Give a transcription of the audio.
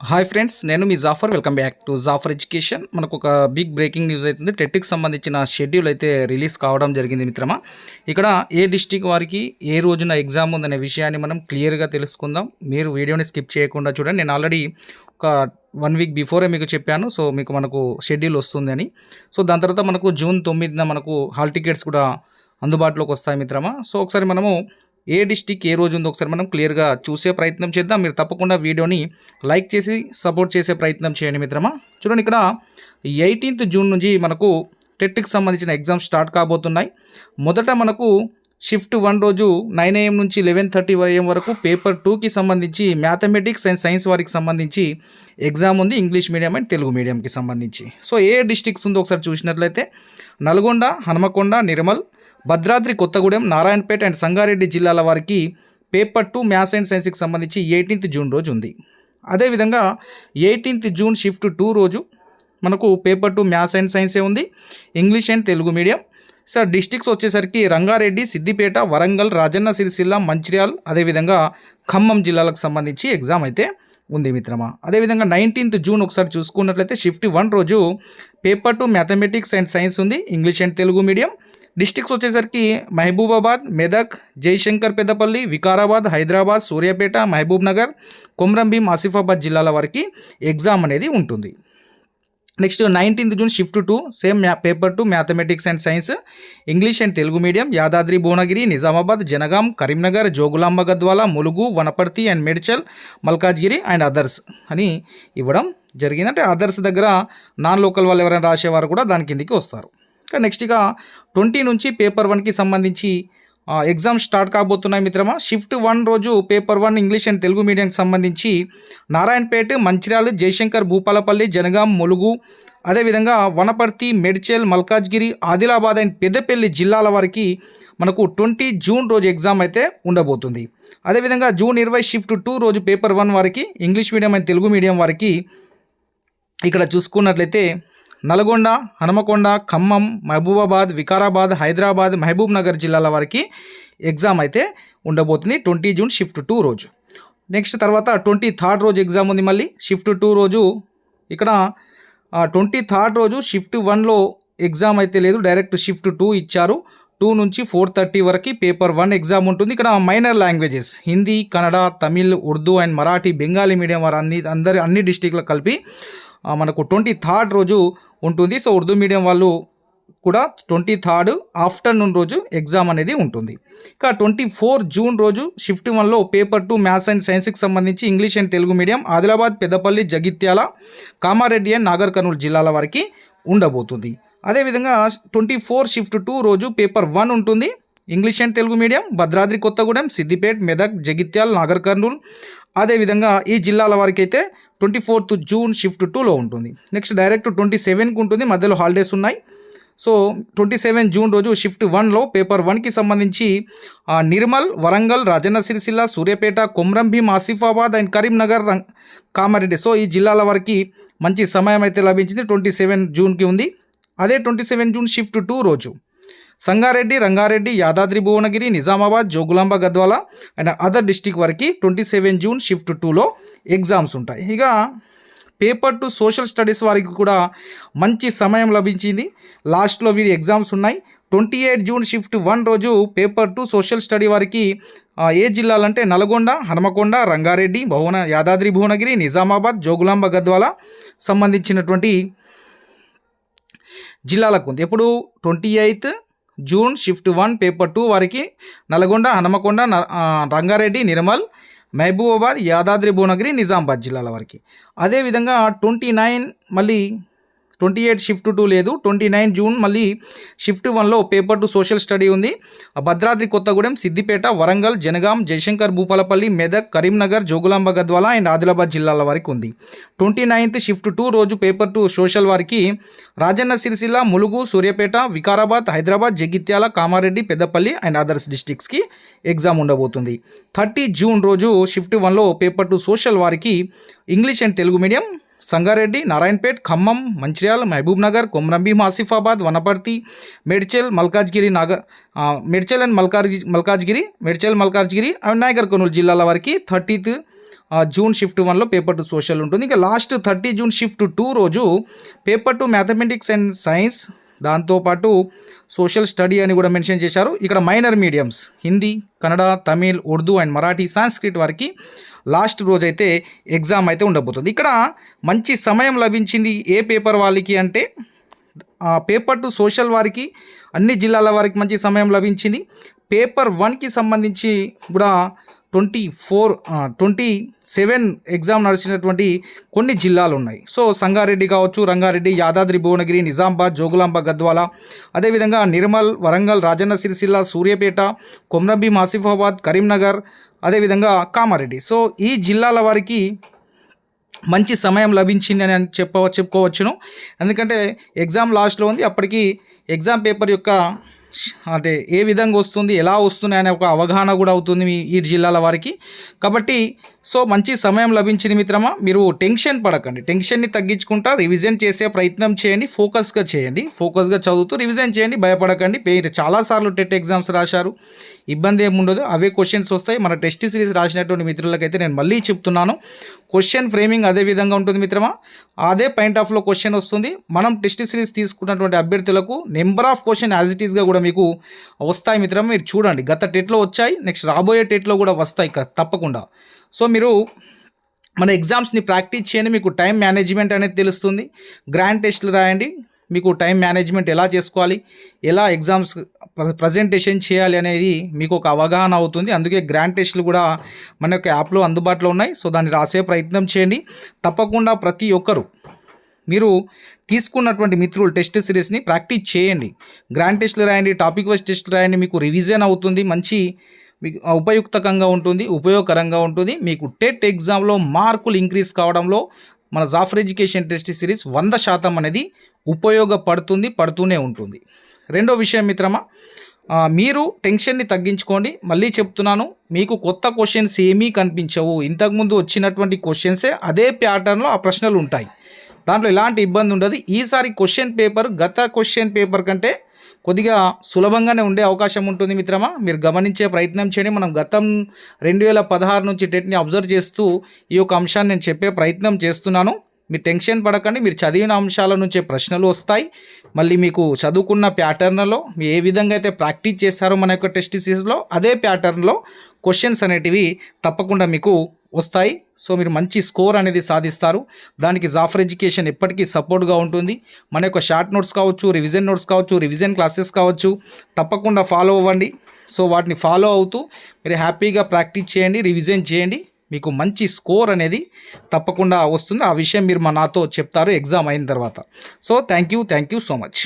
Hi friends నేను మీ Jafar welcome back to Jafar education మనకు ఒక బిగ్ బ్రేకింగ్ న్యూస్ అవుతుంది టెట్కి సంబంధించిన షెడ్యూల్ అయితే రిలీజ్ కావడం జరిగింది మిత్రమా. ఇక్కడ ఏ డిస్టిక్ వారికి ఏ రోజున ఎగ్జామ్ ఉందనే విషయాన్ని మనం క్లియర్గా తెలుసుకుందాం. మీరు వీడియోని స్కిప్ చేయకుండా చూడండి. నేను ఆల్రెడీ ఒక వన్ వీక్ బిఫోరే మీకు చెప్పాను. సో మీకు మనకు షెడ్యూల్ వస్తుందని సో దాని తర్వాత మనకు జూన్ తొమ్మిదిన మనకు హాల్ టికెట్స్ కూడా అందుబాటులోకి వస్తాయి మిత్రమా. సో ఒకసారి మనము ఏ డిస్టిక్ ఏ రోజు ఉందో ఒకసారి మనం క్లియర్గా చూసే ప్రయత్నం చేద్దాం. మీరు తప్పకుండా వీడియోని లైక్ చేసి సపోర్ట్ చేసే ప్రయత్నం చేయండి మిత్రమా. చూడండి ఇక్కడ ఎయిటీన్త్ జూన్ నుంచి మనకు టెట్కి సంబంధించిన ఎగ్జామ్స్ స్టార్ట్ కాబోతున్నాయి. మొదట మనకు షిఫ్ట్ వన్ రోజు నైన్ ఏఎం నుంచి లెవెన్ థర్టీ ఏఎం వరకు పేపర్ టూకి సంబంధించి మ్యాథమెటిక్స్ అండ్ సైన్స్ వారికి సంబంధించి ఎగ్జామ్ ఉంది ఇంగ్లీష్ మీడియం అండ్ తెలుగు మీడియంకి సంబంధించి. సో ఏ డిస్టిక్స్ ఉందో ఒకసారి చూసినట్లయితే నల్గొండ హనుమకొండ నిర్మల్ భద్రాద్రి కొత్తగూడెం నారాయణపేట అండ్ సంగారెడ్డి జిల్లాల వారికి పేపర్ టూ మ్యాథ్స్ అండ్ సైన్స్కి సంబంధించి ఎయిటీన్త్ జూన్ రోజు ఉంది. అదేవిధంగా ఎయిటీన్త్ జూన్ షిఫ్ట్ టూ రోజు మనకు పేపర్ టూ మ్యాథ్స్ అండ్ సైన్సే ఉంది. English and Telugu medium. Sir districts వచ్చేసరికి రంగారెడ్డి సిద్దిపేట వరంగల్ రాజన్న సిరిసిల్ల మంచిర్యాల్ అదేవిధంగా ఖమ్మం జిల్లాలకు సంబంధించి ఎగ్జామ్ అయితే ఉంది మిత్రమా. అదేవిధంగా నైన్టీన్త్ జూన్ ఒకసారి చూసుకున్నట్లయితే షిఫ్ట్ వన్ రోజు paper two mathematics and science ఉంది. English and Telugu medium. Districts వచ్చేసరికి మహబూబాబాద్ మెదక్ జయశంకర్ పెద్దపల్లి వికారాబాద్ హైదరాబాద్ సూర్యాపేట మహబూబ్ నగర్ కొమ్రంభీం ఆసిఫాబాద్ జిల్లాల వరకు ఎగ్జామ్ అనేది ఉంటుంది. Next nineteenth June shift two same మ్యా paper two mathematics and science English and Telugu medium Yadadri Bhuvanagiri Nizamabad Jangaon Karimnagar Jogulamba Gadwal Mulugu Wanaparthy and Medchal Malkajgiri and others అని ఇవ్వడం జరిగింది. అంటే అదర్స్ దగ్గర non local వాళ్ళు ఎవరైనా రాసేవారు కూడా దాని కిందికి వస్తారు. ఇంకా నెక్స్ట్ ఇక ట్వంటీ నుంచి పేపర్ వన్కి సంబంధించి ఎగ్జామ్ స్టార్ట్ కాబోతున్నాయి మిత్రమా. షిఫ్ట్ వన్ రోజు paper one English and Telugu మీడియంకి సంబంధించి నారాయణపేట మంచిర్యాల జయశంకర్ భూపాలపల్లి జనగాం ములుగు అదేవిధంగా వనపర్తి మెడ్చల్ మల్కాజ్గిరి ఆదిలాబాద్ అండ్ పెద్దపల్లి జిల్లాల వారికి మనకు ట్వంటీ జూన్ రోజు ఎగ్జామ్ అయితే ఉండబోతుంది. అదేవిధంగా జూన్ ఇరవై షిఫ్ట్ టూ రోజు పేపర్ వన్ వారికి English medium and Telugu medium వారికి ఇక్కడ చూసుకున్నట్లయితే నల్గొండ హనుమకొండ ఖమ్మం మహబూబాబాద్ వికారాబాద్ హైదరాబాద్ మహబూబ్ నగర్ జిల్లాల వారికి ఎగ్జామ్ అయితే ఉండబోతుంది ట్వంటీ జూన్ షిఫ్ట్ టూ రోజు. నెక్స్ట్ తర్వాత ట్వంటీ థర్డ్ రోజు ఎగ్జామ్ ఉంది మళ్ళీ. షిఫ్ట్ టూ రోజు ఇక్కడ ట్వంటీ థర్డ్ రోజు షిఫ్ట్ వన్లో ఎగ్జామ్ అయితే లేదు. డైరెక్ట్ షిఫ్ట్ టూ ఇచ్చారు. టూ నుంచి ఫోర్ థర్టీ వరకు పేపర్ వన్ ఎగ్జామ్ ఉంటుంది. ఇక్కడ minor languages Hindi Kannada Tamil Urdu and Marathi Bengali medium వారు అన్ని అందరి అన్ని డిస్టిక్లకు కలిపి మనకు ట్వంటీ థర్డ్ రోజు ఉంటుంది. సో ఉర్దూ మీడియం వాళ్ళు కూడా ట్వంటీ థర్డ్ ఆఫ్టర్నూన్ రోజు ఎగ్జామ్ అనేది ఉంటుంది. ఇక ట్వంటీ ఫోర్ జూన్ రోజు షిఫ్ట్ వన్లో పేపర్ టూ మ్యాథ్స్ అండ్ సైన్స్కి సంబంధించి English and Telugu medium Adilabad Peddapalli Jagtial Kamareddy and Nagar Kurnool జిల్లాల వరకు ఉండబోతుంది. అదేవిధంగా ట్వంటీ ఫోర్ షిఫ్ట్ టూ రోజు పేపర్ వన్ ఉంటుంది. English and Telugu medium Bhadradri Kothagudem Siddipet Medak Jagtial Nagar Kurnool. అదేవిధంగా ఈ జిల్లాల వారికి అయితే ట్వంటీ ఫోర్త్ జూన్ షిఫ్ట్ టూలో ఉంటుంది. నెక్స్ట్ డైరెక్ట్ ట్వంటీ సెవెన్కి ఉంటుంది. మధ్యలో హాలిడేస్ ఉన్నాయి. సో ట్వంటీ సెవెన్ జూన్ రోజు షిఫ్ట్ వన్లో పేపర్ వన్కి సంబంధించి నిర్మల్ వరంగల్ రాజన్న సిరిసిల్ల సూర్యాపేట కొమ్రంభీం ఆసిఫాబాద్ అండ్ కరీంనగర్ రంగ్ కామారెడ్డి. సో ఈ జిల్లాల వారికి మంచి సమయం అయితే లభించింది. ట్వంటీ సెవెన్ జూన్కి ఉంది. అదే twenty seven June shift two రోజు. Sangareddy Rangareddy Yadadri Bhuvanagiri Nizamabad Jogulamba Gadwal and other district వరకు ట్వంటీ సెవెన్ జూన్ షిఫ్ట్ టూలో ఎగ్జామ్స్ ఉంటాయి. ఇక పేపర్ టు సోషల్ స్టడీస్ వారికి కూడా మంచి సమయం లభించింది. లాస్ట్లో వీరి ఎగ్జామ్స్ ఉన్నాయి. Twenty eight June shift one రోజు పేపర్ టు సోషల్ స్టడీ వారికి ఏ జిల్లాలంటే నల్గొండ హనుమకొండ రంగారెడ్డి భువన యాదాద్రి భువనగిరి నిజామాబాద్ జోగులాంబ గద్వాల సంబంధించినటువంటి జిల్లాలకు ఉంది. ఎప్పుడు? Twenty eighth June shift one paper two వారికి నల్గొండ హనుమకొండ న- రంగారెడ్డి నిర్మల్ మహబూబాబాద్ యాదాద్రి భువనగిరి నిజామాబాద్ జిల్లాల వారికి. అదేవిధంగా ట్వంటీ నైన్ మళ్ళీ ట్వంటీ ఎయిట్ షిఫ్ట్ టూ లేదు. ట్వంటీ నైన్ జూన్ మళ్ళీ షిఫ్ట్ వన్లో పేపర్ టు సోషల్ స్టడీ ఉంది. ఆ భద్రాద్రి కొత్తగూడెం సిద్దిపేట వరంగల్ జనగాం జయశంకర్ భూపాలపల్లి మెదక్ కరీంనగర్ జోగులాంబ గద్వాల అండ్ ఆదిలాబాద్ జిల్లాల వరకు ఉంది. ట్వంటీ నైన్త్ షిఫ్ట్ టూ రోజు పేపర్ టు సోషల్ వారికి రాజన్న సిరిసిల్ల ములుగు సూర్యాపేట వికారాబాద్ హైదరాబాద్ జగిత్యాల కామారెడ్డి పెద్దపల్లి అండ్ అదర్స్ డిస్టిక్స్కి ఎగ్జామ్ ఉండబోతుంది. థర్టీ జూన్ రోజు షిఫ్ట్ వన్లో పేపర్ టు సోషల్ వారికి English and Telugu medium Sangareddy Narayanpet Khammam Mancherial Mahabubnagar Komaram Bheem Asifabad Wanaparthy Medchal Malkajgiri Naga Medchal and మల్కాజ్ Malkajgiri Medchal Malkajgiri and నాయకర్ కర్నూలు జిల్లాల వారికి థర్టీత్ జూన్ షిఫ్ట్ వన్లో పేపర్ టు సోషల్ ఉంటుంది. ఇంకా last thirty June shift two రోజు paper two mathematics and science దాంతోపాటు social study అని కూడా మెన్షన్ చేశారు. ఇక్కడ minor mediums Hindi Kannada Tamil Urdu and Marathi Sanskrit వారికి లాస్ట్ రోజు అయితే ఎగ్జామ్ అయితే ఉండబోతుంది. ఇక్కడ మంచి సమయం లభించింది ఏ పేపర్ వాళ్ళకి అంటే ఆ పేపర్ టు సోషల్ వారికి అన్ని జిల్లాల వారికి మంచి సమయం లభించింది. పేపర్ వన్కి సంబంధించి కూడా twenty four twenty seven exam నడిచినటువంటి కొన్ని జిల్లాలు ఉన్నాయి సో సంగారెడ్డి కావచ్చు రంగారెడ్డి యాదాద్రి భువనగిరి నిజామాబాద్ జోగులాంబ గద్వాల అదేవిధంగా నిర్మల్ వరంగల్ రాజన్న సిరిసిల్ల సూర్యాపేట కొమ్రంభీం ఆసిఫాబాద్ కరీంనగర్ అదేవిధంగా కామారెడ్డి. సో ఈ జిల్లాల వారికి మంచి సమయం లభించింది అని చెప్ప చెప్పుకోవచ్చును. ఎందుకంటే ఎగ్జామ్ లాస్ట్లో ఉంది. అప్పటికి ఎగ్జామ్ పేపర్ యొక్క అంటే ఏ విధంగా వస్తుంది ఎలా వస్తుంది అనే ఒక అవగాహన కూడా అవుతుంది మీ ఈ జిల్లాల వారికి. కాబట్టి సో మంచి సమయం లభించింది మిత్రమా. మీరు టెన్షన్ పడకండి. టెన్షన్ని తగ్గించుకుంటా రివిజన్ చేసే ప్రయత్నం చేయండి. ఫోకస్గా చేయండి. ఫోకస్గా చదువుతూ రివిజన్ చేయండి. భయపడకండి. మీరు చాలాసార్లు టెట్ ఎగ్జామ్స్ రాశారు. ఇబ్బంది ఏమి ఉండదు. అవే క్వశ్చన్స్ వస్తాయి. మన టెస్ట్ సిరీస్ రాసినటువంటి మిత్రులకైతే నేను మళ్ళీ చెప్తున్నాను. క్వశ్చన్ ఫ్రేమింగ్ అదే విధంగా ఉంటుంది మిత్రమా. అదే పాయింట్ ఆఫ్లో క్వశ్చన్ వస్తుంది. మనం టెస్ట్ సిరీస్ తీసుకున్నటువంటి అభ్యర్థులకు number of question as it ఈస్గా కూడా మీకు వస్తాయి మిత్రం మీరు చూడండి. గత టెట్లో వచ్చాయి. నెక్స్ట్ రాబోయే టెట్లో కూడా వస్తాయి తప్పకుండా. సో మీరు మన ఎగ్జామ్స్ని ప్రాక్టీస్ చేయండి. మీకు టైం మేనేజ్మెంట్ అనేది తెలుస్తుంది. గ్రాండ్ టెస్ట్లు రాయండి. మీకు టైం మేనేజ్మెంట్ ఎలా చేసుకోవాలి? ఎలా ఎగ్జామ్స్ ప్రజెంటేషన్ చేయాలి అనేది మీకు ఒక అవగాహన అవుతుంది. అందుకే గ్రాండ్ టెస్ట్లు కూడా మన యొక్క యాప్లో అందుబాటులో ఉన్నాయి. సో దాన్ని రాసే ప్రయత్నం చేయండి. తప్పకుండా ప్రతి ఒక్కరు మీరు తీసుకున్నటువంటి మిత్రులు టెస్ట్ సిరీస్ని ప్రాక్టీస్ చేయండి. గ్రాండ్ టెస్ట్లు రాయండి టాపిక్ వైజ్ టెస్ట్ రాయండి మీకు రివిజన్ అవుతుంది మంచి మీకు ఉపయుక్తకంగా ఉంటుంది ఉపయోగకరంగా ఉంటుంది మీకు టెట్ ఎగ్జామ్లో మార్కులు ఇంక్రీజ్ కావడంలో మన జాఫర్ ఎడ్యుకేషన్ టెస్ట్ సిరీస్ వంద శాతం అనేది ఉపయోగపడుతుంది పడుతూనే ఉంటుంది. రెండో విషయం మిత్రమా మీరు టెన్షన్ని తగ్గించుకోండి. మళ్ళీ చెప్తున్నాను మీకు కొత్త క్వశ్చన్స్ ఏమీ కనిపించవు. ఇంతకుముందు వచ్చినటువంటి క్వశ్చన్సే అదే ప్యాటర్న్లో ఆ ప్రశ్నలు ఉంటాయి. దాంట్లో ఎలాంటి ఇబ్బంది ఉండదు. ఈసారి క్వశ్చన్ పేపర్ గత క్వశ్చన్ పేపర్ కంటే కొద్దిగా సులభంగానే ఉండే అవకాశం ఉంటుంది మిత్రమా. మీరు గమనించే ప్రయత్నం చేయండి. మనం గతం రెండు వేల పదహారు నుంచి టెట్ని అబ్జర్వ్ చేస్తూ ఈ యొక్క అంశాన్ని నేను చెప్పే ప్రయత్నం చేస్తున్నాను. మీరు టెన్షన్ పడకండి. మీరు చదివిన అంశాల నుంచే ప్రశ్నలు వస్తాయి. మళ్ళీ మీకు చదువుకున్న ప్యాటర్న్లో మీరు ఏ విధంగా అయితే ప్రాక్టీస్ చేస్తారో మన యొక్క టెస్ట్ సిరీస్లో అదే ప్యాటర్న్లో క్వశ్చన్స్ అనేటివి తప్పకుండా మీకు వస్తాయి. సో మీరు మంచి స్కోర్ అనేది సాధిస్తారు. దానికి జాఫర్ ఎడ్యుకేషన్ ఎప్పటికీ సపోర్ట్గా ఉంటుంది. మన యొక్క షార్ట్ నోట్స్ కావచ్చు రివిజన్ నోట్స్ కావచ్చు రివిజన్ క్లాసెస్ కావచ్చు తప్పకుండా ఫాలో అవ్వండి. సో వాటిని ఫాలో అవుతూ మీరు హ్యాపీగా ప్రాక్టీస్ చేయండి రివిజన్ చేయండి. మీకు మంచి స్కోర్ అనేది తప్పకుండా వస్తుంది. ఆ విషయం మీరు మా నాతో చెప్తారు ఎగ్జామ్ అయిన తర్వాత. So thank you thank you so much.